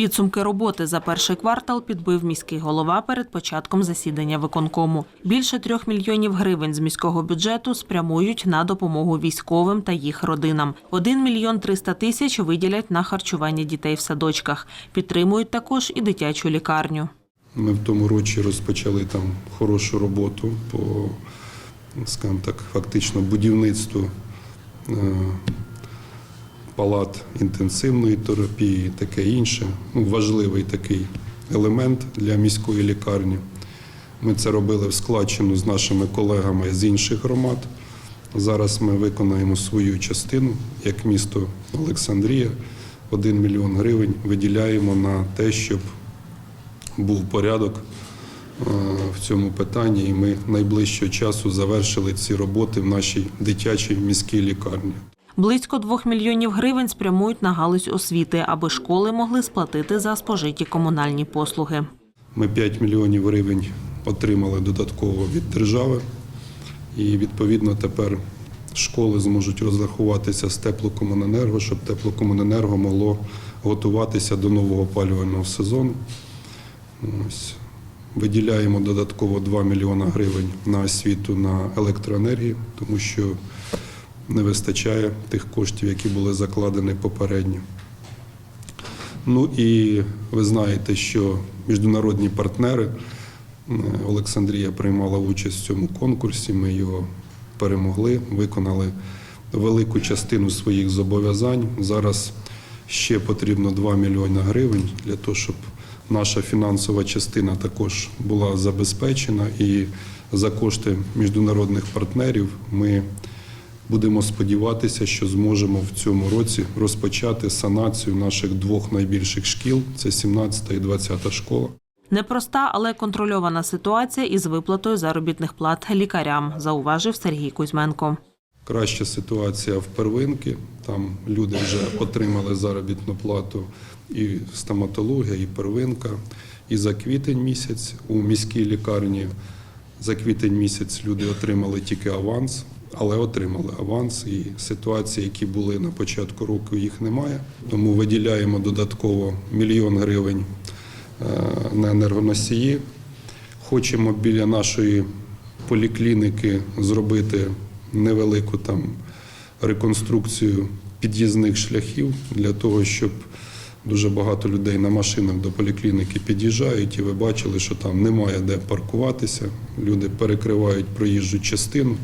Підсумки роботи за перший квартал підбив міський голова перед початком засідання виконкому. Більше трьох мільйонів гривень з міського бюджету спрямують на допомогу військовим та їх родинам. Один мільйон триста тисяч виділять на харчування дітей в садочках. Підтримують також і дитячу лікарню. Ми в тому році розпочали там хорошу роботу по, скажімо так, фактично будівництву е, палат інтенсивної терапії, таке інше. Ну, важливий такий елемент для міської лікарні. Ми це робили в складчину з нашими колегами з інших громад. Зараз ми виконаємо свою частину як місто Олександрія. 1 мільйон гривень виділяємо на те, щоб був порядок е, в цьому питанні, і ми найближчого часу завершили ці роботи в нашій дитячій міській лікарні. Близько двох мільйонів гривень спрямують на галузь освіти, аби школи могли сплатити за спожиті комунальні послуги. Ми 5 мільйонів гривень отримали додатково від держави, і відповідно тепер школи зможуть розрахуватися з теплокомуненерго, щоб теплокомуненерго могло готуватися до нового опалювального сезону. Ось. Виділяємо додатково 2 мільйона гривень на освіту на електроенергію, тому що не вистачає тих коштів, які були закладені попередньо. Ну і ви знаєте, що міжнародні партнери е, Олександрія приймала участь в цьому конкурсі. Ми його перемогли, виконали велику частину своїх зобов'язань. Зараз ще потрібно 2 мільйони гривень для того, щоб наша фінансова частина також була забезпечена. І за кошти міжнародних партнерів ми Будемо сподіватися, що зможемо в цьому році розпочати санацію наших двох найбільших шкіл це 17 і 20 школа. Непроста, але контрольована ситуація із виплатою заробітних плат лікарям, зауважив Сергій Кузьменко. Краща ситуація в первинки. Там люди вже отримали заробітну плату і стоматологія, і первинка. І за квітень місяць у міській лікарні за квітень місяць люди отримали тільки аванс, але отримали аванс. І ситуації, які були на початку року, їх немає. Тому виділяємо додатково мільйон гривень е, на енергоносії. Хочемо біля нашої поліклініки зробити невелику там реконструкцію під'їзних шляхів для того, щоб дуже багато людей на машинах до поліклініки під'їжджають, і ви бачили, що там немає де паркуватися. Люди перекривають проїжджу частину.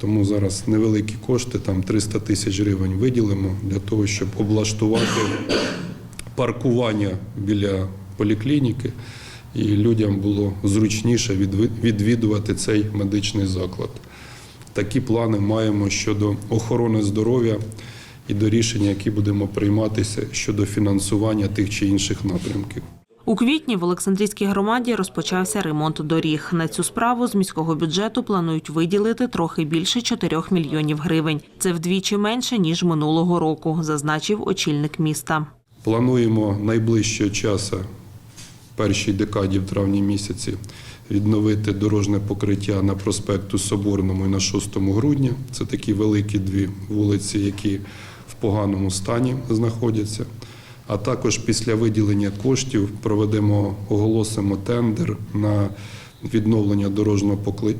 Тому зараз невеликі кошти, там 300 тисяч гривень виділимо для того, щоб облаштувати паркування біля поліклініки, і людям було зручніше відвідувати цей медичний заклад. Такі плани маємо щодо охорони здоров'я і до рішення, які будемо прийматися щодо фінансування тих чи інших напрямків. У квітні в Олександрійській громаді розпочався ремонт доріг. На цю справу з міського бюджету планують виділити трохи більше 4 мільйонів гривень. Це вдвічі менше ніж минулого року, зазначив очільник міста. Плануємо найближчого часу, першій декаді в травні місяці, відновити дорожне покриття на проспекту Соборному і на 6 грудня. Це такі великі дві вулиці, які в поганому стані знаходяться. А також після виділення коштів проведемо, оголосимо тендер на відновлення дорожнього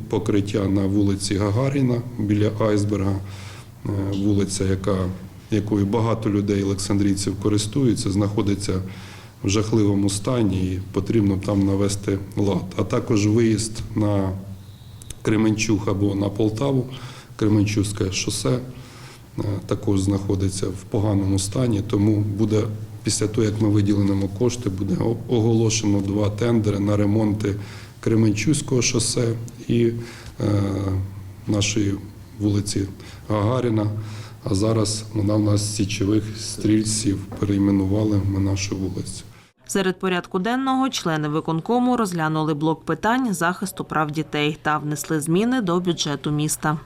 покриття на вулиці Гагаріна біля Айсберга, Е, вулиця, яка, якою багато людей олександрійців користуються, знаходиться в жахливому стані і потрібно там навести лад. А також виїзд на Кременчуг або на Полтаву, Кременчуське шосе е, також знаходиться в поганому стані, тому буде. Після того, як ми виділимо кошти, буде оголошено два тендери на ремонти Кременчуського шосе і е, нашої вулиці Гагаріна. А зараз вона в нас січових стрільців перейменували на нашу вулицю. Серед порядку денного члени виконкому розглянули блок питань захисту прав дітей та внесли зміни до бюджету міста.